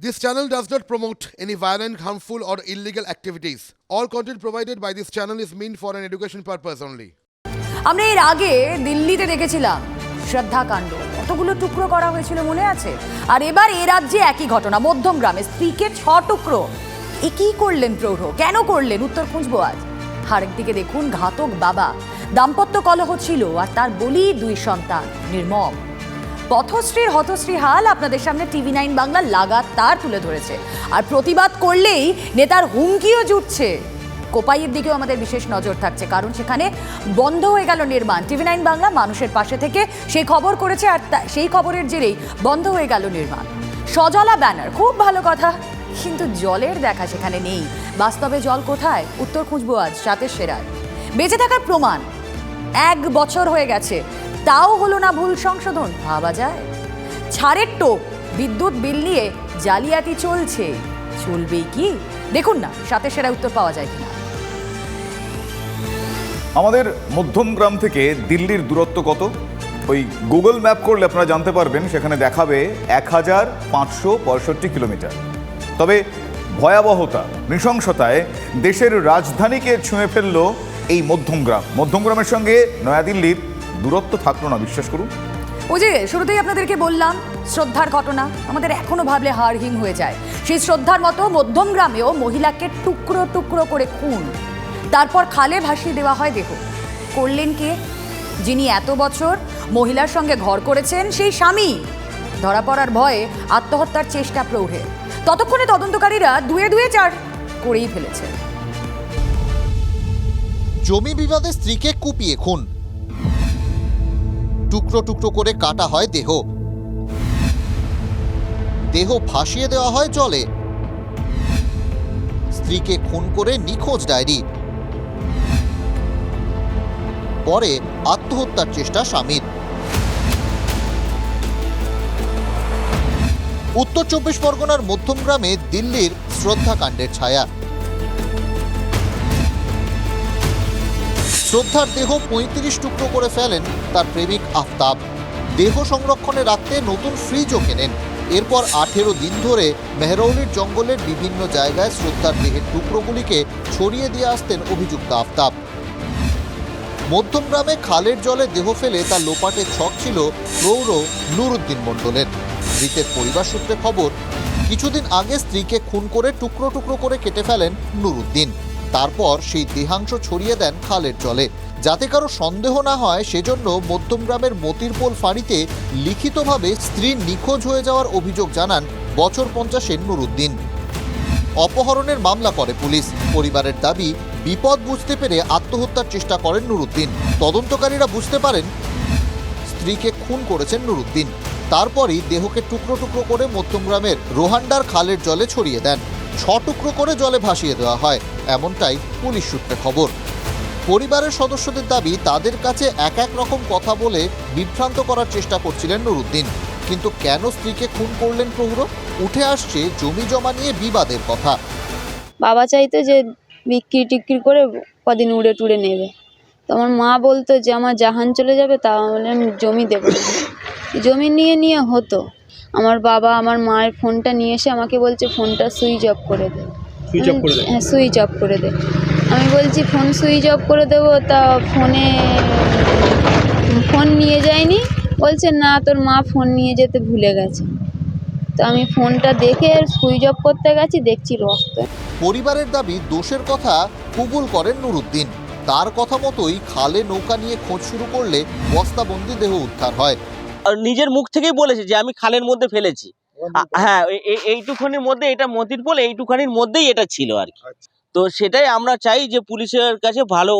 This channel does not promote any violent, harmful, or illegal activities. All content provided by this channel is meant for an education purpose only. আমরা এর আগে দিল্লিতে দেখেছিলাম শ্রদ্ধাকাণ্ড কতগুলো টুকরো করা হয়েছিল মনে আছে? আর এবার এ রাজ্যে একই ঘটনা মধ্যম গ্রামে স্ত্রীকে ছ টুকরো। এ কি করলেন প্রৌঢ়? কেন করলেন? উত্তর খুঁজবো আজ। আরেক দিকে দেখুন ঘাতক বাবা। দাম্পত্য কলহ ছিল আর তার বলি দুই সন্তান নির্মম। পথশ্রীর হতশ্রী হাল আপনাদের সামনে টিভি নাইন বাংলা লাগাতার তুলে ধরেছে। আর প্রতিবাদ করলেই নেতার হুমকিও জুটছে। কোপাইয়ের দিকেও আমাদের বিশেষ নজর থাকছে, কারণ সেখানে বন্ধ হয়ে গেল নির্মাণ। টিভি নাইন বাংলা মানুষের পাশে থেকে সেই খবর করেছে আর সেই খবরের জেরেই বন্ধ হয়ে গেল নির্মাণ। সজলা ব্যানার, খুব ভালো কথা, কিন্তু জলের দেখা সেখানে নেই। বাস্তবে জল কোথায়? উত্তর খুঁজবো আজ, সাতের সেরায়। বেঁচে থাকার প্রমাণ, এক বছর হয়ে গেছে। তাও হলো না ভুল সংশোধন, ভাবা যায়। ছাড়ের টোপ, বিদ্যুৎ বিল নিয়ে জালিয়াতি চলছে। চলবেই কি? দেখুন না, সাথে সেরা উত্তর পাওয়া যায় কিনা। আমাদের মধ্যমগ্রাম থেকে দিল্লির দূরত্ব কত? ওই গুগল ম্যাপ করলে আপনারা জানতে পারবেন, সেখানে দেখাবে এক হাজার পাঁচশো পঁয়ষট্টি কিলোমিটার। তবে ভয়াবহতা, নৃশংসতায় দেশের রাজধানীকে ছুঁয়ে ফেলল এই মধ্যমগ্রাম মধ্যমগ্রামের সঙ্গে নয়াদিল্লির দূরত্ব থাকল না বিশ্বাস করুন। ওই যে শুরুতেই আপনাদেরকে বললাম শ্রদ্ধার ঘটনা আমাদের এখনও ভাবলে হাড়হিম হয়ে যায়। সেই শ্রদ্ধার মতো মধ্যম গ্রামেও মহিলাকে টুকরো টুকরো করে খুন। তারপর খালে ভাসিয়ে দেওয়া হয় দেহ। করলেন কে? যিনি এত বছর মহিলার সঙ্গে ঘর করেছেন সেই স্বামী। ধরা পড়ার ভয়ে আত্মহত্যার চেষ্টা প্রৌঢ়ে ততক্ষণে তদন্তকারীরা ধুয়ে ধুয়ে চার করেই ফেলেছে। জমি বিবাদে স্ত্রীকে কুপিয়ে খুন। টুকরো টুকরো করে কাটা হয় দেহ। দেহ ভাসিয়ে দেওয়া হয় জলে। স্ত্রীকে খুন করে নিখোঁজ ডায়েরি। পরে আত্মহত্যার চেষ্টা স্বামীর। উত্তর চব্বিশ পরগনার মধ্যমগ্রামে দিল্লির শ্রদ্ধাকাণ্ডের ছায়া। শ্রদ্ধার দেহ পঁয়ত্রিশ টুকরো করে ফেলেন তার প্রেমিক আফতাব। দেহ সংরক্ষণে রাখতে নতুন ফ্রিজও কেনেন। এরপর আঠেরো দিন ধরে মেহরৌলির জঙ্গলের বিভিন্ন জায়গায় শ্রদ্ধার দেহের টুকরোগুলিকে ছড়িয়ে দিয়ে আসতেন অভিযুক্ত আফতাব। মধ্যমগ্রামে খালের জলে দেহ ফেলে তার লোপাটে ছক ছিল প্রৌঢ় নুরুদ্দিন মণ্ডলের। মৃতের পরিবার সূত্রে খবর, কিছুদিন আগে স্ত্রীকে খুন করে টুকরো টুকরো করে কেটে ফেলেন নুরুদ্দিন। তারপর সেই দেহাংশ ছড়িয়ে দেন খালের জলে। যাতে কারও সন্দেহ না হয়, সেজন্য মধ্যমগ্রামের মতিরপোল ফাঁড়িতে লিখিতভাবে স্ত্রীর নিখোঁজ হয়ে যাওয়ার অভিযোগ জানান বছর পঞ্চাশের নুরুদ্দিন। অপহরণের মামলা করে পুলিশ। পরিবারের দাবি, বিপদ বুঝতে পেরে আত্মহত্যার চেষ্টা করেন নুরুদ্দিন। তদন্তকারীরা বুঝতে পারেন, স্ত্রীকে খুন করেছেন নুরুদ্দিন। তারপরই দেহকে টুকরো টুকরো করে মধ্যমগ্রামের রোহান্ডার খালের জলে ছড়িয়ে দেন। ছ টুকরো করে জলে ভাসিয়ে দেওয়া হয়। এমনটাই পুলিশ সূত্রে খবর। পরিবারের সদস্যদের দাবি, তাদের কাছে এক এক রকম কথা বলে বিভ্রান্ত করার চেষ্টা করছিলেন নুরুদ্দিন। কিন্তু কেন স্ত্রীকে খুন করলেন প্রৌঢ় উঠে আসছে জমি জমা নিয়ে বিবাদের কথা। বাবা চাইতো যে বিক্রি টিক্রি করে কদিন উড়ে টুড়ে নেবে। তো আমার মা বলতো যে, আমার জাহান চলে যাবে, তাহলে আমি জমি দেবো। জমি নিয়ে নিয়ে হতো। আমার বাবা আমার মায়ের ফোনটা নিয়ে এসে আমাকে বলছে, ফোনটা সুইচ অফ করে দে। সুইচ অফ করে দেয়। হ্যাঁ সুইচ অফ করে দে আমি বলছি ফোন সুইচ অফ করে দেবো? তা ফোনে ফোন নিয়ে যায়নি? বলছে না তোর মা ফোন নিয়ে যেতে ভুলে গেছে। তো আমি ফোনটা দেখে সুইচ অফ করতে গেছি দেখছি রক্ত। পরিবারের দাবি দোষের কথা কবুল করেন নুরুদ্দিন। তার কথা মতোই খালে নৌকা নিয়ে খোঁজ শুরু করলে বস্তাবন্দি দেহ উদ্ধার হয়। আর নিজের মুখ থেকেই বলেছে যে আমি খালের মধ্যে ফেলেছি। হ্যাঁ এইটুখানির মধ্যে এটা মতির পোল এইটুখানির মধ্যেই এটা ছিল আর কি। তো সেটাই আমরা চাই যে পুলিশের কাছে ভালো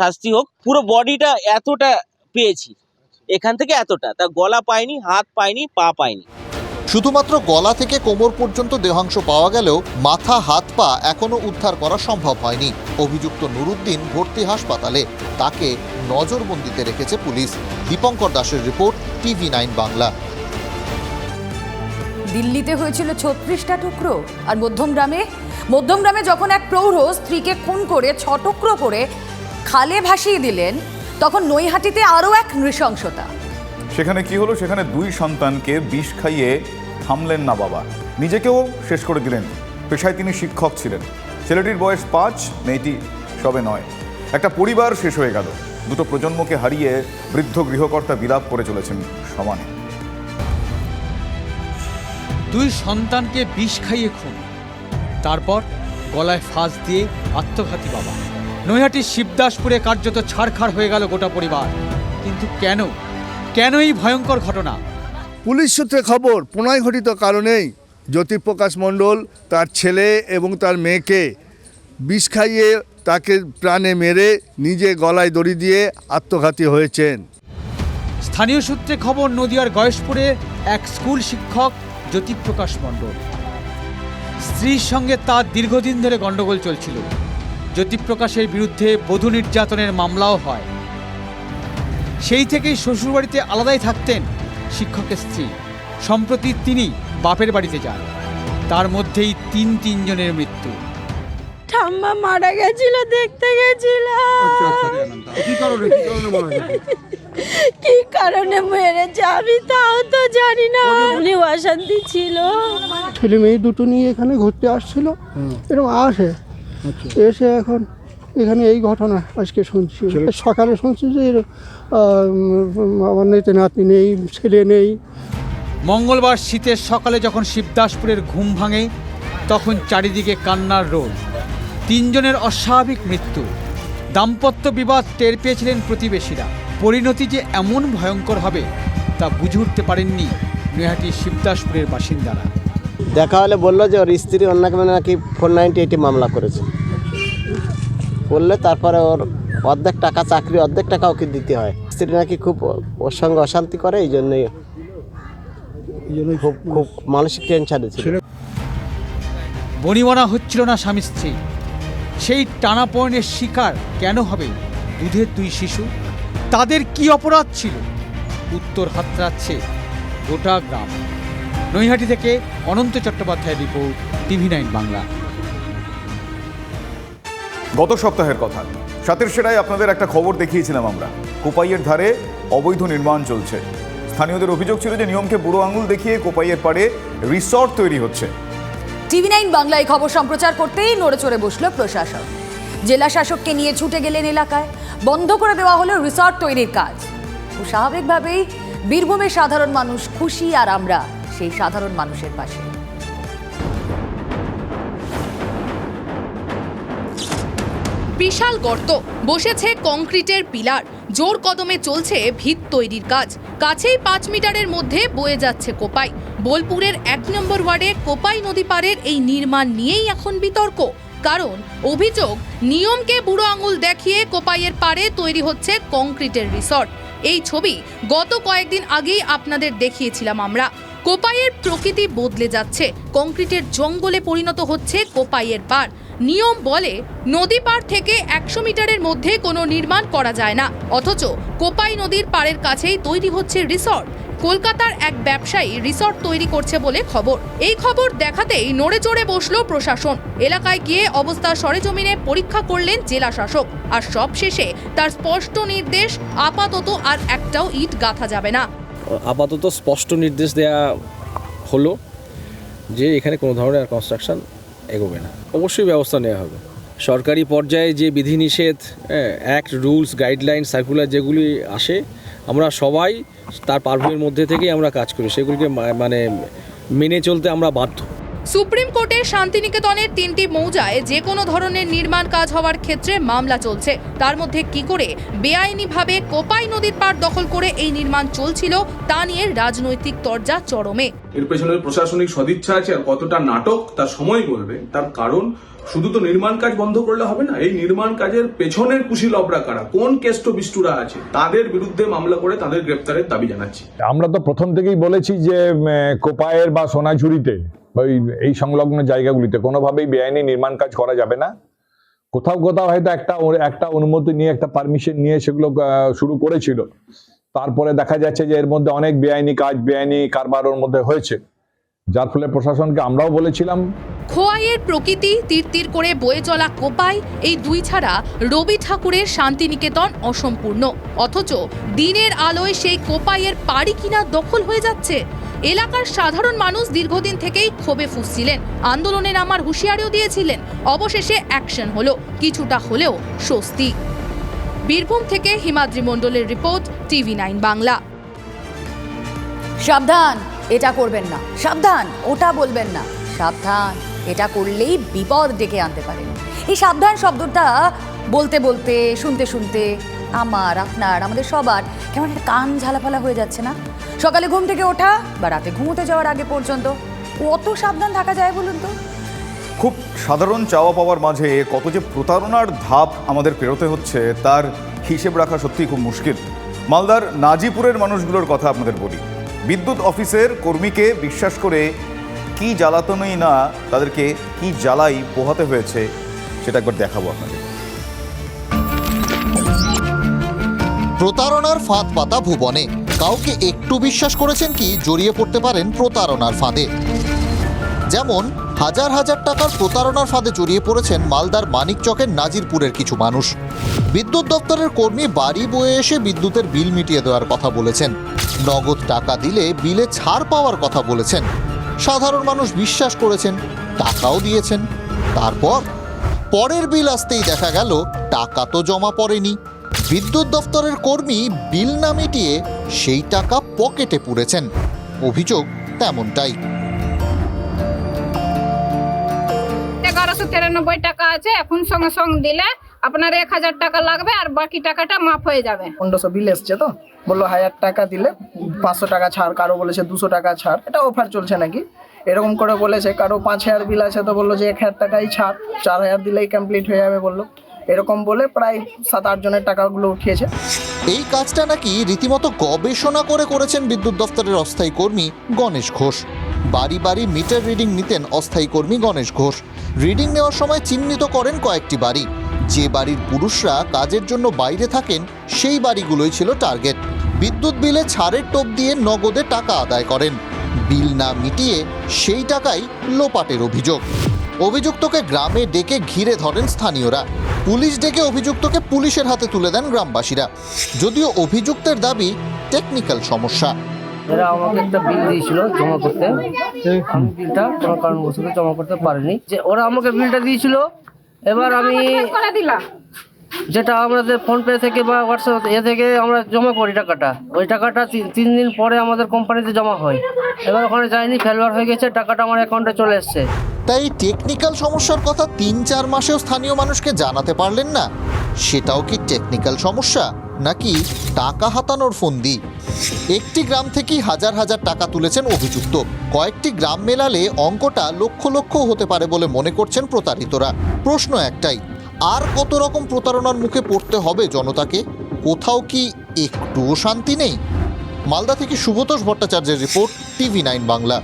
শাস্তি হোক। পুরো বডিটা এতটা পেয়েছি। এখান থেকে এতটা। তা গলা পায়নি হাত পায়নি পা পায়নি শুধুমাত্র গলা থেকে কোমর পর্যন্ত দেহাংশ পাওয়া গেলেও মাথা হাত পা এখনও উদ্ধার করা সম্ভব হয়নি। অভিযুক্ত নুরুদ্দিন ভর্তি হাসপাতালে। তাকে নজরবন্দিতে রেখেছে পুলিশ। দীপঙ্কর দাসের রিপোর্ট টিভি নাইন বাংলা। দিল্লিতে হয়েছিল ছত্রিশটা টুকরো আর মধ্যমগ্রামে মধ্যমগ্রামে যখন এক প্রৌঢ় স্ত্রীকে খুন করে ছ টুকরো করে খালে ভাসিয়ে দিলেন, তখন নৈহাটিতে আরও এক নৃশংসতা। সেখানে কি হলো? সেখানে দুই সন্তানকে বিষ খাইয়ে থামলেন না বাবা। নিজেকেও শেষ করে দিলেন। পেশায় তিনি শিক্ষক ছিলেন। ছেলেটির বয়স পাঁচ, মেয়েটি সবে নয়। একটা পরিবার শেষ হয়ে গেল। দুটো প্রজন্মকে হারিয়ে বৃদ্ধ গৃহকর্তা বিলাপ করে চলেছেন সমানে। দুই সন্তানকে বিষ খাইয়ে খুন। তারপর গলায় ফাঁস দিয়ে আত্মঘাতী বাবা। নৈহাটির শিবদাসপুরে কার্যত ছাড়খাড় হয়ে গেল গোটা পরিবার। কিন্তু কেন? কেন এই ভয়ঙ্কর ঘটনা? পুলিশ সূত্রে খবর প্রণয় ঘটিত কারণেই জ্যোতিপ্রকাশ মণ্ডল তার ছেলে এবং তার মেয়েকে বিষ খাইয়ে তাকে প্রাণে মেরে নিজে গলায় দড়ি দিয়ে আত্মঘাতী হয়েছেন। স্থানীয় সূত্রে খবর নদিয়ার গয়েশপুরে এক স্কুল শিক্ষক জ্যোতিপ্রকাশ মণ্ডল। স্ত্রীর সঙ্গে তার দীর্ঘদিন ধরে গণ্ডগোল চলছিল। জ্যোতিপ্রকাশের বিরুদ্ধে বধূ নির্যাতনের মামলাও হয়। সেই থেকেই শ্বশুরবাড়িতে আলাদাই থাকতেন শিক্ষকের স্ত্রী। সম্প্রতি তিনি বাপের বাড়িতে যান। তার মধ্যেই তিন তিনজনের মৃত্যু। ঠাম্মা মারা গেছিল দেখতে গেছিলাম কি কারণে মেরেছে আমি তাও তো জানি না। উনি অশান্তি ছিল। ছেলে মেয়ে দুটো নিয়ে এখানে ঘুরতে আসছিল। এরকম আসে। এসে এখন এখানে এই ঘটনা আজকে শুনছি। সকালে শুনছি যে আমার নেতে নাতি নেই ছেলে নেই। মঙ্গলবার শীতের সকালে যখন শিবদাসপুরের ঘুম ভাঙে তখন চারিদিকে কান্নার রোল। তিনজনের অস্বাভাবিক মৃত্যু। দাম্পত্য বিবাদ টের পেয়েছিলেন প্রতিবেশীরা। পরিণতি যে এমন ভয়ঙ্কর হবে তা বুঝে উঠতে পারেননি নৈহাটির শিবদাসপুরের বাসিন্দারা। দেখা হলে বলল যে ওর স্ত্রী অন্যকে মানে নাকি ফোর নাইনটি এইটি মামলা করেছে। করলে তারপরে ওর অর্ধেক টাকা চাকরি অর্ধেক টাকা ওকে দিতে হয়। স্ত্রী নাকি খুব ওর সঙ্গে অশান্তি করে এই জন্যই খুব খুব মানসিক টেনশানে ছিল। বনিবনা হচ্ছিল না স্বামী স্ত্রী। সেই টানাপোড়েনের শিকার কেন হবে দুধের দুই শিশু? তাদের কি অপরাধ ছিল? উত্তর হাতড়াচ্ছে গোটা গ্রাম। নৈহাটি থেকে অনন্ত চট্টোপাধ্যায়ের রিপোর্ট, টিভি নাইন বাংলা। গত সপ্তাহের কথা। সাতের সেরায় আপনাদের একটা খবর দেখিয়েছিলাম আমরা। কোপাইয়ের ধারে অবৈধ নির্মাণ চলছে। স্থানীয়দের অভিযোগ ছিল যে নিয়মকে বুড়ো আঙুল দেখিয়ে কোপাইয়ের পাড়ে রিসর্ট তৈরি হচ্ছে। টিভি নাইন বাংলায় খবর সম্প্রচার করতেই নড়ে চড়ে বসল প্রশাসন। জেলা শাসককে নিয়ে ছুটে গেলেন এলাকায়। বন্ধ করে দেওয়া হলো রিসর্ট তৈরির কাজ। স্বাভাবিকভাবেই বীরভূমের সাধারণ মানুষ খুশি আর আমরা সেই সাধারণ মানুষের পাশে। বিশাল গর্ত। বসেছে কংক্রিটের পিলার। জোর কদমে চলছে ভিত তৈরির কাজ। কাছেই পাঁচ মিটারের মধ্যে বয়ে যাচ্ছে কোপাই। বোলপুরের এক নম্বর ওয়ার্ডে কোপাই নদী পাড়ের এই নির্মাণ নিয়েই এখন বিতর্ক। কারণ অভিযোগ, নিয়মকে বুড়ো আঙুল দেখিয়ে কোপাইয়ের পাড়ে তৈরি হচ্ছে কংক্রিটের রিসর্ট। এই ছবি গত কয়েকদিন আগেই আপনাদের দেখিয়েছিলাম আমরা। কোপাইয়ের প্রকৃতি বদলে যাচ্ছে। কংক্রিটের জঙ্গলে পরিণত হচ্ছে কোপাইয়ের পার নিয়ম বলে, নদী পার থেকে একশো মিটারের মধ্যে কোনো নির্মাণ করা যায় না। অথচ কোপাই নদীর পাড়ের কাছেই তৈরি হচ্ছে রিসর্ট। কলকাতার এক ব্যবসায়ী রিসর্ট তৈরি করছে বলে খবর। এই খবর দেখাতেই নড়ে চড়ে বসল প্রশাসন। এলাকায় গিয়ে অবস্থা সরেজমিনে পরীক্ষা করলেন জেলা শাসক আর সব শেষে তার স্পষ্ট নির্দেশ, আপাতত আর একটাও ইট গাঁথা যাবে না। আপাতত স্পষ্ট নির্দেশ দেয়া হলো যে এখানে কোনো ধরনের আর কনস্ট্রাকশন এগোবে না। অবশ্যই ব্যবস্থা নেওয়া হবে। সরকারি পর্যায়ে যে বিধিনিষেধ অ্যাক্ট রুলস গাইডলাইন সার্কুলার যেগুলি আসে, আমরা সবাই তার পারভের মধ্যে থেকেই আমরা কাজ করি। সেগুলিকে মানে মেনে চলতে আমরা বাধ্য। সুপ্রিম কোর্টের শান্তিনিকেতনের তিনটি মৌজায় যে কোনো ধরনের নির্মাণ কাজ হওয়ার ক্ষেত্রে মামলা চলছে। তার মধ্যে কি করে বেআইনিভাবে কোপাই নদীর পার দখল করে এই নির্মাণ চলছিল তা নিয়ে রাজনৈতিক তরজা চরমে। এর পেছনে প্রশাসনিক সদিচ্ছা আছে আর কতটা নাটক তার সময় বলবে। তার কারণ শুধু তো নির্মাণ কাজ বন্ধ করলে হবে না এই নির্মাণ কাজের পেছনের কুশীলবরা কারা কোন কেষ্ট বিষ্টুরা আছে তাদের বিরুদ্ধে মামলা করে তাদের গ্রেপ্তারের দাবি জানাচ্ছি। আমরা তো প্রথম থেকেই বলেছি যে কোপায়ের বা সোনাঝুরিতে ওই এই সংলগ্ন জায়গাগুলিতে কোনোভাবেই বেআইনি নির্মাণ কাজ করা যাবে না। কোথাও কোথাও হয়তো একটা একটা অনুমতি নিয়ে, একটা পারমিশন নিয়ে সেগুলো শুরু করেছিল। তারপরে দেখা যাচ্ছে যে এর মধ্যে অনেক বেআইনি কাজ, বেআইনি কারবার ওর মধ্যে হয়েছে। যার ফলে প্রশাসনকে আমরাও বলেছিলাম। খোয়াইয়ের প্রকৃতি তীর তীর করে বয়ে চলা কোপাই এই দুই ছাড়া রবি ঠাকুরের শান্তিনিকেতন অসম্পূর্ণ। অথচ দিনের আলোয় সেই কোপাইয়ের পাড়ি কিনা দখল হয়ে যাচ্ছে। এলাকার সাধারণ মানুষ দীর্ঘদিন থেকেই ক্ষোভে ফুসছিলেন। আন্দোলনের আমার হুঁশিয়ারিও দিয়েছিলেন। অবশেষে অ্যাকশন হলো কিছুটা হলেও স্বস্তি। বীরভূম থেকে হিমাদ্রি মণ্ডলের রিপোর্ট টিভি নাইন বাংলা। সাবধান! এটা করবেন না। সাবধান, ওটা বলবেন না। সাবধান, এটা করলেই বিপদ ডেকে আনতে পারেন। এই সাবধান শব্দটা বলতে বলতে, শুনতে শুনতে আমার, আপনার, আমাদের সবার কেমন একটা কান ঝালাফালা হয়ে যাচ্ছে না? সকালে ঘুম থেকে ওঠা বা রাতে ঘুমোতে যাওয়ার আগে পর্যন্ত কত সাবধান থাকা যায় বলুন তো? খুব সাধারণ চাওয়া পাওয়ার মাঝে কত যে প্রতারণার ধাপ আমাদের পেরোতে হচ্ছে, তার হিসেব রাখা সত্যিই খুব মুশকিল। মালদার নাজিপুরের মানুষগুলোর কথা আপনাদের বলি। বিদ্যুৎ অফিসের কর্মীকে বিশ্বাস করে কি জ্বালাতনই না তাদেরকে কি জ্বালাই পোহাতে হয়েছে, সেটা একবার দেখাবো আপনাদের। প্রতারণার ফাঁদ পাতা ভুবনে। কাউকে একটু বিশ্বাস করেছেন কি, জড়িয়ে পড়তে পারেন প্রতারণার ফাঁদে। যেমন হাজার হাজার টাকার প্রতারণার ফাঁদে জড়িয়ে পড়েছেন মালদার মানিকচকের নাজিরপুরের কিছু মানুষ। বিদ্যুৎ দপ্তরের কর্মী বাড়ি বয়ে এসে বিদ্যুতের বিল মিটিয়ে দেওয়ার কথা বলেছেন। নগদ টাকা দিলে বিলে ছাড় পাওয়ার কথা বলেছেন। সাধারণ মানুষ বিশ্বাস করেছেন, টাকাও দিয়েছেন। তারপর পরের বিল আসতেই দেখা গেল, টাকা তো জমা পড়েনি। বিদ্যুৎ দপ্তরের কর্মী বিল না মিটিয়ে সেই টাকা পকেটে পুরেছেন। অভিযোগ তেমনটাই। এগারোশো তিরানব্বই টাকা আছে এখন সঙ্গে সঙ্গে দিলে আপনার এক হাজার টাকা লাগবে আর বাকি টাকাটা মাফ হয়ে যাবে। পনেরোশো বিল এসছে তো? বলল হাজার টাকা দিলে পাঁচশো টাকা ছাড় কারও বলেছে দুশো টাকা ছাড়। এটা অফার চলছে নাকি? এরকম করে বলেছে কারও পাঁচ হাজার বিল আছে তো বলল যে এক হাজার টাকাই ছাড় চার হাজার দিলেই কমপ্লিট হয়ে যাবে বলল। এরকম বলে প্রায় সাত আট জনের টাকাগুলো উঠিয়েছে। এই কাজটা নাকি রীতিমতো গবেষণা করে করেছেন বিদ্যুৎ দপ্তরের অস্থায়ী কর্মী গণেশ ঘোষ। বাড়ি বাড়ি মিটার রিডিং নিতেন অস্থায়ী কর্মী গণেশ ঘোষ। রিডিং নেওয়ার সময় চিহ্নিত করেন কয়েকটি বাড়ি। যে বাড়ির পুরুষরা কাজের জন্য বাইরে থাকেন, সেই বাড়িগুলোই ছিল টার্গেট। বিদ্যুৎ বিলে ছাড়ের টোপ দিয়ে নগদে টাকা আদায় করেন। বিল না মিটিয়ে সেই টাকাই লোপাটের অভিযোগ। অভিযুক্তকে গ্রামে ডেকে ঘিরে ধরেন স্থানীয়রা। পুলিশ ডেকে অভিযুক্তকে পুলিশের হাতে তুলে দেন গ্রামবাসীরা। যদিও অভিযুক্তের দাবি, টেকনিক্যাল সমস্যা। এরা আমাকে একটা বিল দিয়েছিল জমা করতে আমি বিলটা কোনো কারণবশত জমা করতে পারিনি। যে ওরা আমাকে বিলটা দিয়েছিল এবার আমি যেটা আমাদের ফোন পে থেকে বা হোয়াটসঅ্যাপ এ থেকে আমরা জমা করি টাকাটা। ওই টাকাটা তিন- তিন দিন পরে আমাদের কোম্পানিতে জমা হয়। এবার ওখানে যায়নি ফেলবার হয়ে গেছে টাকাটা আমার অ্যাকাউন্টে চলে এসছে। তাই টেকনিক্যাল সমস্যার কথা তিন চার মাসেও স্থানীয় মানুষকে জানাতে পারলেন না। সেটাও কি টেকনিক্যাল সমস্যা? নাকি টাকা হাতানোর ফন্দি? একটি গ্রাম থেকেই হাজার হাজার টাকা তুলেছেন অভিযুক্ত। কয়েকটি গ্রাম মেলালে অঙ্কটা লক্ষ লক্ষ হতে পারে বলে মনে করছেন প্রতারিতরা। প্রশ্ন একটাই, আর কত রকম প্রতারণার মুখে পড়তে হবে জনতাকে? কোথাও কি একটুও শান্তি নেই? মালদা থেকে সুভতোষ ভট্টাচার্যের রিপোর্ট টিভি নাইন বাংলা।